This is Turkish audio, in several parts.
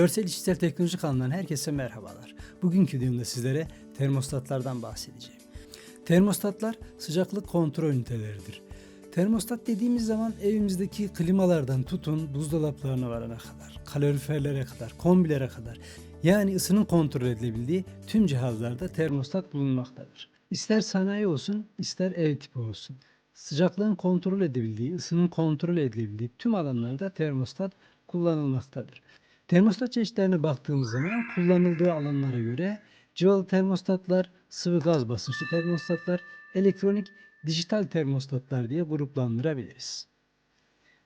Görsel İşitsel Teknoloji kanalından herkese merhabalar. Bugünkü videomda sizlere termostatlardan bahsedeceğim. Termostatlar sıcaklık kontrol üniteleridir. Termostat dediğimiz zaman evimizdeki klimalardan tutun buzdolaplarına varana kadar, kaloriferlere kadar, kombilere kadar yani ısının kontrol edilebildiği tüm cihazlarda termostat bulunmaktadır. İster sanayi olsun, ister ev tipi olsun. Sıcaklığın kontrol edebildiği, ısının kontrol edilebildiği tüm alanlarda termostat kullanılmaktadır. Termostat çeşitlerine baktığımız zaman kullanıldığı alanlara göre cıvalı termostatlar, sıvı gaz basınçlı termostatlar, elektronik, dijital termostatlar diye gruplandırabiliriz.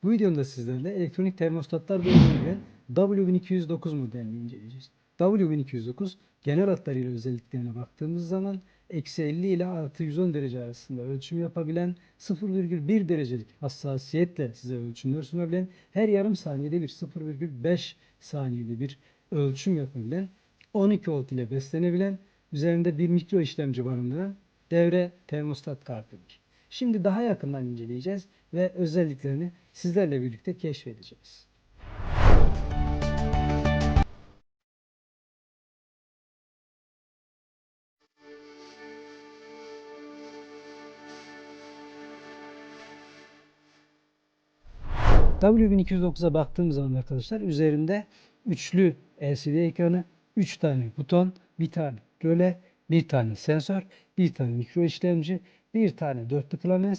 Bu videomda sizlerle elektronik termostatlar bölümünde W1209 modelini inceleyeceğiz. W1209 genel hatlarıyla özelliklerine baktığımız zaman eksi 50 ile artı 110 derece arasında ölçüm yapabilen 0,1 derecelik hassasiyetle size ölçümler sunabilen her yarım saniyede bir 0,5 saniyede bir ölçüm yapabilen 12 volt ile beslenebilen üzerinde bir mikro işlemci barındıran devre termostat kartıdır. Şimdi daha yakından inceleyeceğiz ve özelliklerini sizlerle birlikte keşfedeceğiz. W1209'a baktığımız zaman arkadaşlar üzerinde üçlü LCD ekranı, 3 tane buton, bir tane röle, bir tane sensör, bir tane mikro işlemci, bir tane dörtlü klavye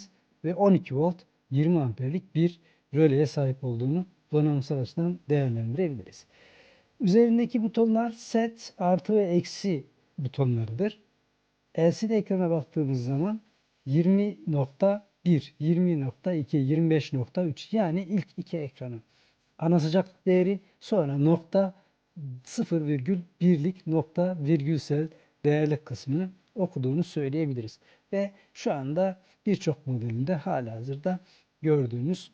ve 12 volt 20 amperlik bir röleye sahip olduğunu donanımsal açıdan değerlendirebiliriz. Üzerindeki butonlar set, artı ve eksi butonlarıdır. LCD ekrana baktığımız zaman 20.1, 20.2, 25.3 yani ilk iki ekranın ana sıcaklık değeri sonra nokta 0,1'lik nokta virgülsel değerlik kısmını okuduğunu söyleyebiliriz. Ve şu anda birçok modelinde halihazırda gördüğünüz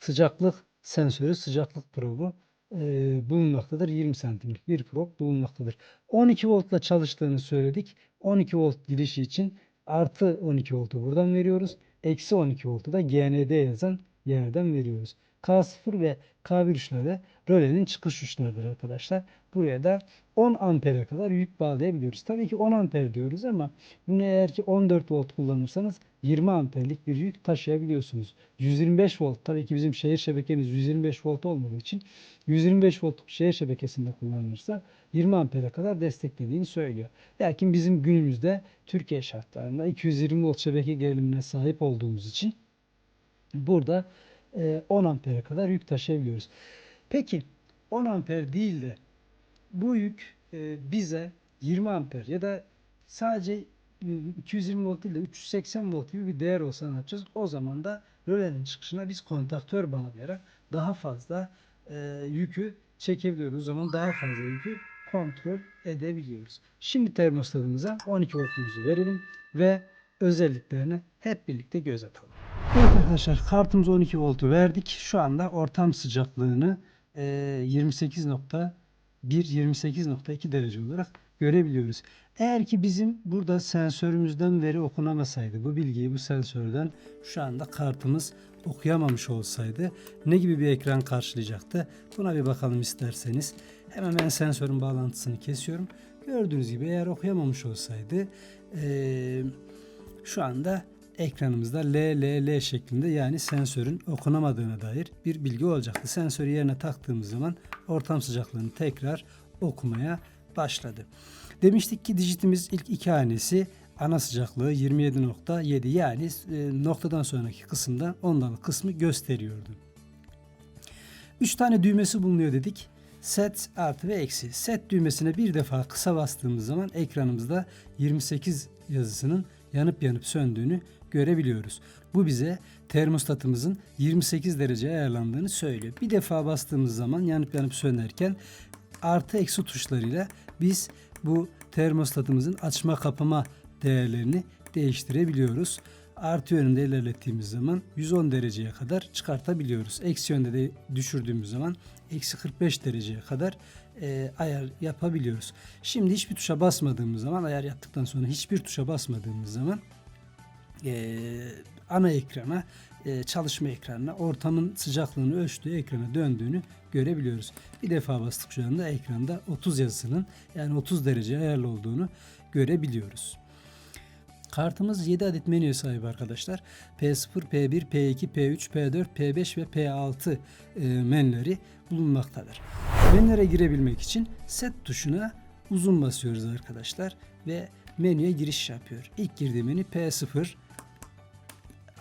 sıcaklık sensörü, sıcaklık probu e, bulunmaktadır. 20 santimlik bir prob bulunmaktadır. 12 voltla çalıştığını söyledik. 12 volt girişi için artı 12 voltu buradan veriyoruz. Eksi 12 voltu da GND yazan yerden veriyoruz. K0 ve K1 uçları rölenin çıkış uçlarıdır arkadaşlar. Buraya da 10 ampere kadar yük bağlayabiliyoruz. Tabii ki 10 amper diyoruz ama bunu eğer ki 14 volt kullanırsanız 20 amperlik bir yük taşıyabiliyorsunuz. 125 volt tabii ki bizim şehir şebekemiz 125 volt olmadığı için 125 volt şehir şebekesinde kullanılırsa 20 ampere kadar desteklediğini söylüyor. Lakin bizim günümüzde Türkiye şartlarında 220 volt şebeke gerilimine sahip olduğumuz için burada 10 ampere kadar yük taşıyabiliyoruz. Peki 10 amper değil de bu yük e, bize 20 amper ya da sadece 220 volt değil de 380 volt gibi bir değer olsa ne yapacağız? O zaman da rölenin çıkışına biz kontaktör bağlayarak daha fazla e, yükü çekebiliyoruz. O zaman daha fazla yükü kontrol edebiliyoruz. Şimdi termostatımıza 12 voltumuzu verelim ve özelliklerini hep birlikte göz atalım. Evet arkadaşlar kartımıza 12 voltu verdik. Şu anda ortam sıcaklığını e, 28.1 28.2 derece olarak görebiliyoruz. Eğer ki bizim burada sensörümüzden veri okunamasaydı bu bilgiyi bu sensörden şu anda kartımız okuyamamış olsaydı ne gibi bir ekran karşılayacaktı? Buna bir bakalım isterseniz. Hemen ben sensörün bağlantısını kesiyorum. Gördüğünüz gibi eğer okuyamamış olsaydı eee şu anda ekranımızda LLL şeklinde yani sensörün okunamadığına dair bir bilgi olacaktı. Sensörü yerine taktığımız zaman ortam sıcaklığını tekrar okumaya başladı. Demiştik ki dijitimiz ilk iki hanesi ana sıcaklığı 27.7 yani e, noktadan sonraki kısımda ondalık kısmı gösteriyordu. 3 tane düğmesi bulunuyor dedik. Set artı ve eksi. Set düğmesine bir defa kısa bastığımız zaman ekranımızda 28 yazısının yanıp yanıp söndüğünü görebiliyoruz. Bu bize termostatımızın 28 derece ayarlandığını söylüyor. Bir defa bastığımız zaman yanıp yanıp sönerken artı eksi tuşlarıyla biz bu termostatımızın açma kapama değerlerini değiştirebiliyoruz. Artı yönünde ilerlettiğimiz zaman 110 dereceye kadar çıkartabiliyoruz. Eksi yönde de düşürdüğümüz zaman eksi 45 dereceye kadar e, ayar yapabiliyoruz. Şimdi hiçbir tuşa basmadığımız zaman ayar yaptıktan sonra hiçbir tuşa basmadığımız zaman e, ana ekrana e, çalışma ekranına ortamın sıcaklığını ölçtüğü ekrana döndüğünü görebiliyoruz. Bir defa bastık şu anda ekranda 30 yazısının yani 30 derece ayarlı olduğunu görebiliyoruz. Kartımız 7 adet menüye sahip arkadaşlar. P0, P1, P2, P3, P4, P5 ve P6 e, menüleri bulunmaktadır. Menülere girebilmek için set tuşuna uzun basıyoruz arkadaşlar ve menüye giriş yapıyor. İlk girdiği menü P0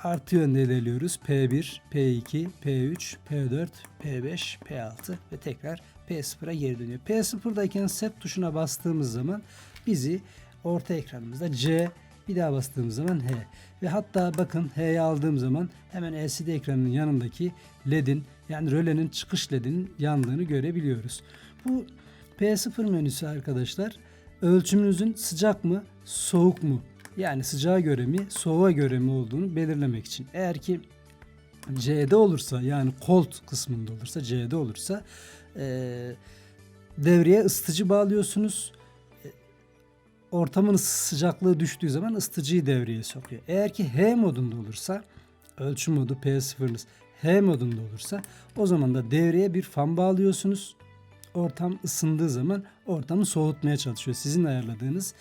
artı yönde ilerliyoruz. P1, P2, P3, P4, P5, P6 ve tekrar P0'a geri dönüyor. P0'dayken set tuşuna bastığımız zaman bizi orta ekranımızda C bir daha bastığımız zaman H ve hatta bakın H'yi aldığım zaman hemen LCD ekranının yanındaki LED'in yani rölenin çıkış LED'inin yandığını görebiliyoruz. Bu P0 menüsü arkadaşlar ölçümünüzün sıcak mı soğuk mu yani sıcağa göre mi soğuğa göre mi olduğunu belirlemek için. Eğer ki C'de olursa yani cold kısmında olursa C'de olursa eee devreye ısıtıcı bağlıyorsunuz. E, Ortamın sıcaklığı düştüğü zaman ısıtıcıyı devreye sokuyor. Eğer ki H modunda olursa ölçü modu P0'ınız H modunda olursa o zaman da devreye bir fan bağlıyorsunuz. Ortam ısındığı zaman ortamı soğutmaya çalışıyor. Sizin ayarladığınız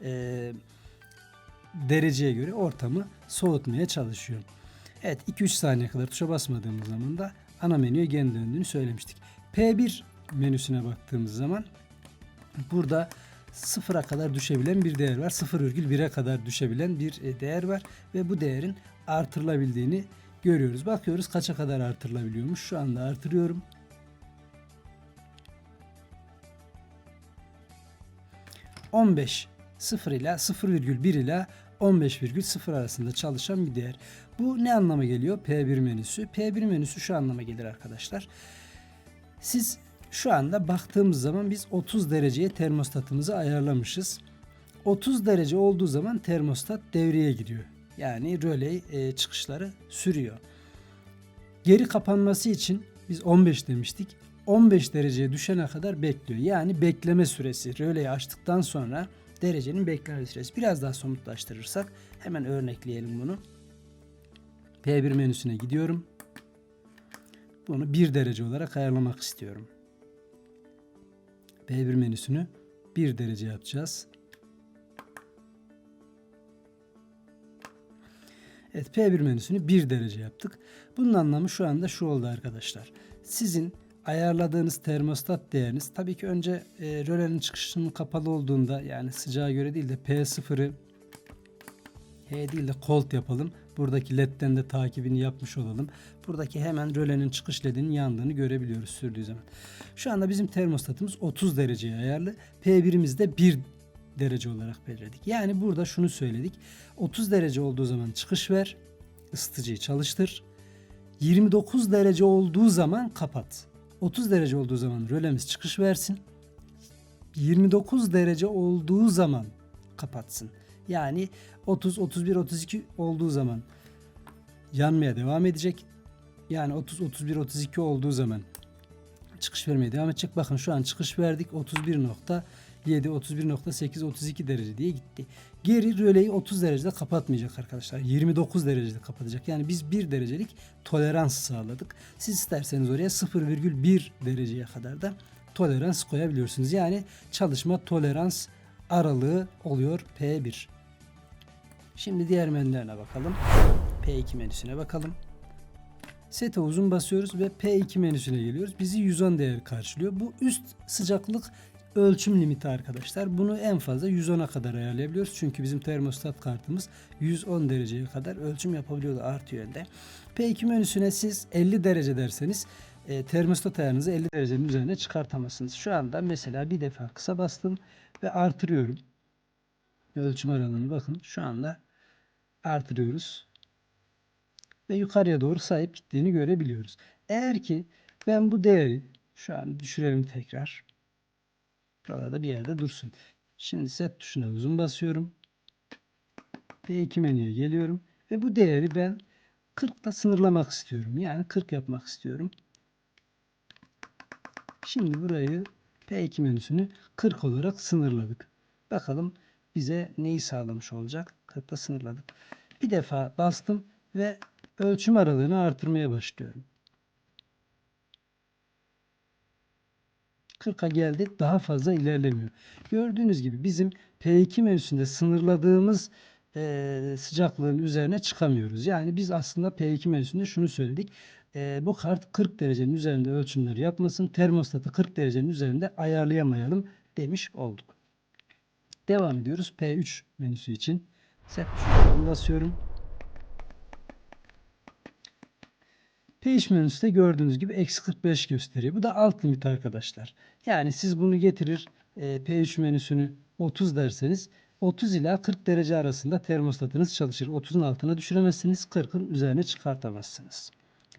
eee dereceye göre ortamı soğutmaya çalışıyor. Evet 2-3 saniye kadar tuşa basmadığımız zaman da ana menüye geri döndüğünü söylemiştik. P1 menüsüne baktığımız zaman burada sıfıra kadar düşebilen bir değer var. 0,1'e kadar düşebilen bir e, değer var ve bu değerin artırılabildiğini görüyoruz. Bakıyoruz kaça kadar artırılabiliyormuş. Şu anda artırıyorum. ...15 0 ile 0,1 ile 15,0 arasında çalışan bir değer. Bu ne anlama geliyor? P1 menüsü. P1 menüsü şu anlama gelir arkadaşlar. Siz şu anda baktığımız zaman biz 30 dereceye termostatımızı ayarlamışız. 30 derece olduğu zaman termostat devreye giriyor. Yani röley e, çıkışları sürüyor. Geri kapanması için biz 15 demiştik. 15 dereceye düşene kadar bekliyor. Yani bekleme süresi. Röleyi açtıktan sonra derecenin bekleme süresi. Biraz daha somutlaştırırsak hemen örnekleyelim bunu. P1 menüsüne gidiyorum. Bunu 1 derece olarak ayarlamak istiyorum. P1 menüsünü 1 derece yapacağız. Evet P1 menüsünü 1 derece yaptık. Bunun anlamı şu anda şu oldu arkadaşlar. Sizin ayarladığınız termostat değeriniz tabii ki önce e, rölenin çıkışının kapalı olduğunda yani sıcağa göre değil de P0'ı H değil de cold yapalım. Buradaki ledden de takibini yapmış olalım. Buradaki hemen rölenin çıkış ledinin yandığını görebiliyoruz sürdüğü zaman. Şu anda bizim termostatımız 30 dereceye ayarlı. P1'imiz de 1 derece olarak belirledik. Yani burada şunu söyledik. 30 derece olduğu zaman çıkış ver. ısıtıcıyı çalıştır. 29 derece olduğu zaman kapat. 30 derece olduğu zaman rölemiz çıkış versin. 29 derece olduğu zaman kapatsın. Yani 30, 31, 32 olduğu zaman yanmaya devam edecek. Yani 30, 31, 32 olduğu zaman çıkış vermeye devam edecek. Bakın şu an çıkış verdik 31.7, 31.8, 32 derece diye gitti. Geri röleyi 30 derecede kapatmayacak arkadaşlar. 29 derecede kapatacak. Yani biz 1 derecelik tolerans sağladık. Siz isterseniz oraya 0,1 dereceye kadar da tolerans koyabiliyorsunuz. Yani çalışma tolerans aralığı oluyor P1. Şimdi diğer menülerine bakalım. P2 menüsüne bakalım. Sete uzun basıyoruz ve P2 menüsüne geliyoruz. Bizi 110 değer karşılıyor. Bu üst sıcaklık ölçüm limiti arkadaşlar. Bunu en fazla 110'a kadar ayarlayabiliyoruz. Çünkü bizim termostat kartımız 110 dereceye kadar ölçüm yapabiliyordu artı yönde. P2 menüsüne siz 50 derece derseniz e, termostat ayarınızı 50 derecenin üzerine çıkartamazsınız. Şu anda mesela bir defa kısa bastım ve artırıyorum. Ölçüm aralığını bakın şu anda artırıyoruz ve yukarıya doğru sahip gittiğini görebiliyoruz. Eğer ki ben bu değeri şu an düşürelim tekrar. Burada bir yerde dursun. Şimdi set tuşuna uzun basıyorum. P2 menüye geliyorum ve bu değeri ben 40 ile sınırlamak istiyorum. Yani 40 yapmak istiyorum. Şimdi burayı P2 menüsünü 40 olarak sınırladık. Bakalım bize neyi sağlamış olacak? 40'la sınırladık. Bir defa bastım ve ölçüm aralığını artırmaya başlıyorum. 40'a geldi daha fazla ilerlemiyor. Gördüğünüz gibi bizim P2 menüsünde sınırladığımız eee, sıcaklığın üzerine çıkamıyoruz. Yani biz aslında P2 menüsünde şunu söyledik. Eee, bu kart 40 derecenin üzerinde ölçümleri yapmasın. Termostatı 40 derecenin üzerinde ayarlayamayalım demiş olduk. Devam ediyoruz P3 menüsü için. Set tuşuna basıyorum. Page menüsünde gördüğünüz gibi eksi 45 gösteriyor. Bu da alt limit arkadaşlar. Yani siz bunu getirir e, P3 menüsünü 30 derseniz 30 ila 40 derece arasında termostatınız çalışır. 30'un altına düşüremezsiniz. 40'ın üzerine çıkartamazsınız.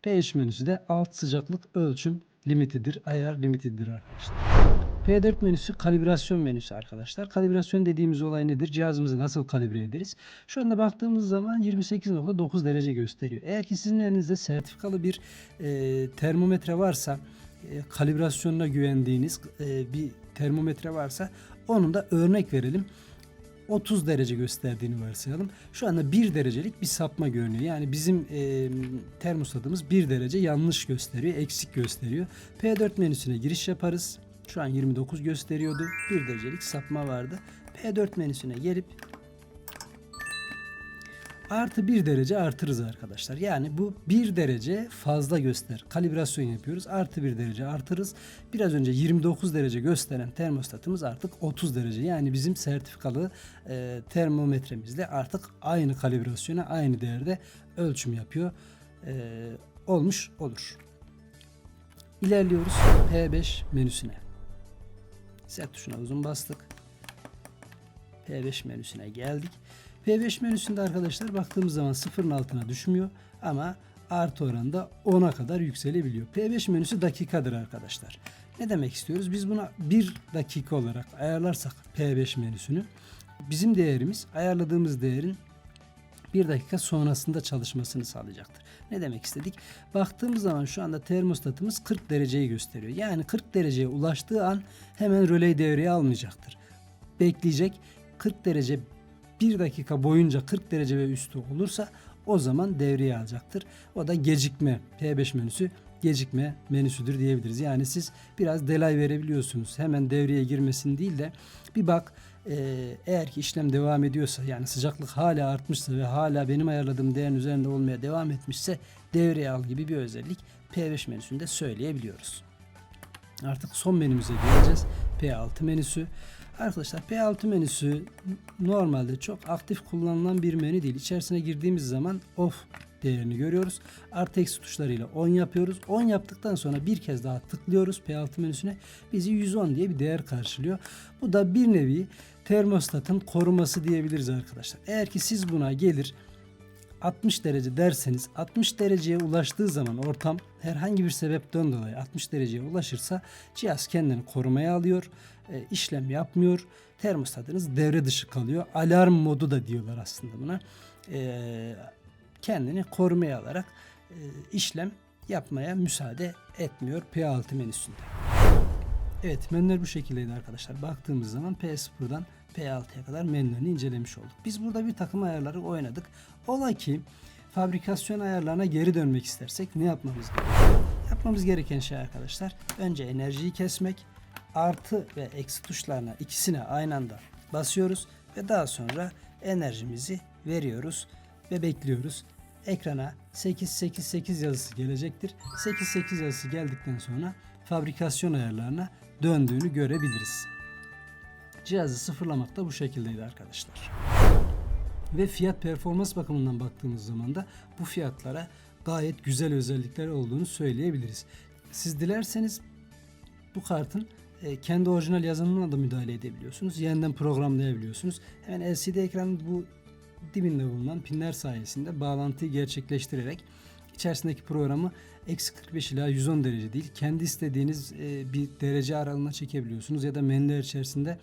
P3 menüsü de alt sıcaklık ölçüm limitidir. Ayar limitidir arkadaşlar. P4 menüsü kalibrasyon menüsü arkadaşlar. Kalibrasyon dediğimiz olay nedir? Cihazımızı nasıl kalibre ederiz? Şu anda baktığımız zaman 28.9 derece gösteriyor. Eğer ki sizin elinizde sertifikalı bir e, termometre varsa, e, kalibrasyonuna güvendiğiniz e, bir termometre varsa onun da örnek verelim. 30 derece gösterdiğini varsayalım. Şu anda 1 derecelik bir sapma görünüyor. Yani bizim e, termostatımız 1 derece yanlış gösteriyor, eksik gösteriyor. P4 menüsüne giriş yaparız. Şu an 29 gösteriyordu. 1 derecelik sapma vardı. P4 menüsüne gelip artı 1 derece artırız arkadaşlar. Yani bu 1 derece fazla göster. Kalibrasyon yapıyoruz. Artı 1 derece artırız. Biraz önce 29 derece gösteren termostatımız artık 30 derece. Yani bizim sertifikalı e, termometremizle artık aynı kalibrasyona aynı değerde ölçüm yapıyor. E, olmuş olur. İlerliyoruz P5 menüsüne. Set tuşuna uzun bastık. P5 menüsüne geldik. P5 menüsünde arkadaşlar baktığımız zaman sıfırın altına düşmüyor ama artı oranda 10'a kadar yükselebiliyor. P5 menüsü dakikadır arkadaşlar. Ne demek istiyoruz? Biz buna 1 dakika olarak ayarlarsak P5 menüsünü bizim değerimiz ayarladığımız değerin 1 dakika sonrasında çalışmasını sağlayacaktır. Ne demek istedik? Baktığımız zaman şu anda termostatımız 40 dereceyi gösteriyor. Yani 40 dereceye ulaştığı an hemen röleyi devreye almayacaktır. Bekleyecek 40 derece 1 dakika boyunca 40 derece ve üstü olursa o zaman devreye alacaktır. O da gecikme P5 menüsü gecikme menüsüdür diyebiliriz. Yani siz biraz delay verebiliyorsunuz. Hemen devreye girmesin değil de bir bak e, eğer ki işlem devam ediyorsa yani sıcaklık hala artmışsa ve hala benim ayarladığım değerin üzerinde olmaya devam etmişse devreye al gibi bir özellik P5 menüsünde söyleyebiliyoruz. Artık son menümüze geleceğiz. P6 menüsü. Arkadaşlar P6 menüsü normalde çok aktif kullanılan bir menü değil. İçerisine girdiğimiz zaman off değerini görüyoruz. Artı eksi tuşlarıyla 10 yapıyoruz. 10 yaptıktan sonra bir kez daha tıklıyoruz P6 menüsüne. Bizi 110 diye bir değer karşılıyor. Bu da bir nevi termostatın koruması diyebiliriz arkadaşlar. Eğer ki siz buna gelir 60 derece derseniz 60 dereceye ulaştığı zaman ortam herhangi bir sebepten dolayı 60 dereceye ulaşırsa cihaz kendini korumaya alıyor, e, işlem yapmıyor, termostatınız devre dışı kalıyor. Alarm modu da diyorlar aslında buna. E, kendini korumaya alarak e, işlem yapmaya müsaade etmiyor P6 menüsünde. Evet menüler bu şekildeydi arkadaşlar. Baktığımız zaman P0'dan P6'ya kadar menülerini incelemiş olduk. Biz burada bir takım ayarları oynadık. Ola ki fabrikasyon ayarlarına geri dönmek istersek ne yapmamız gerekiyor? Yapmamız gereken şey arkadaşlar önce enerjiyi kesmek artı ve eksi tuşlarına ikisine aynı anda basıyoruz ve daha sonra enerjimizi veriyoruz ve bekliyoruz. Ekrana 888 yazısı gelecektir. 88 yazısı geldikten sonra fabrikasyon ayarlarına döndüğünü görebiliriz. Cihazı sıfırlamak da bu şekildeydi arkadaşlar. Ve fiyat performans bakımından baktığımız zaman da bu fiyatlara gayet güzel özellikler olduğunu söyleyebiliriz. Siz dilerseniz bu kartın e, kendi orijinal yazılımına da müdahale edebiliyorsunuz. Yeniden programlayabiliyorsunuz. Hemen LCD ekranın bu dibinde bulunan pinler sayesinde bağlantıyı gerçekleştirerek içerisindeki programı eksi 45 ila 110 derece değil kendi istediğiniz e, bir derece aralığına çekebiliyorsunuz ya da menüler içerisinde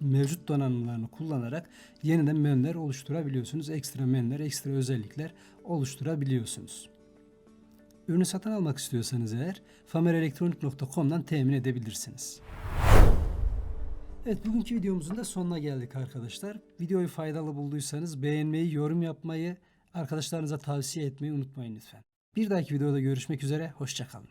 mevcut donanımlarını kullanarak yeniden menüler oluşturabiliyorsunuz. Ekstra menüler, ekstra özellikler oluşturabiliyorsunuz. Ürünü satın almak istiyorsanız eğer famerelektronik.com'dan temin edebilirsiniz. Evet bugünkü videomuzun da sonuna geldik arkadaşlar. Videoyu faydalı bulduysanız beğenmeyi, yorum yapmayı, Arkadaşlarınıza tavsiye etmeyi unutmayın lütfen. Bir dahaki videoda görüşmek üzere. Hoşçakalın.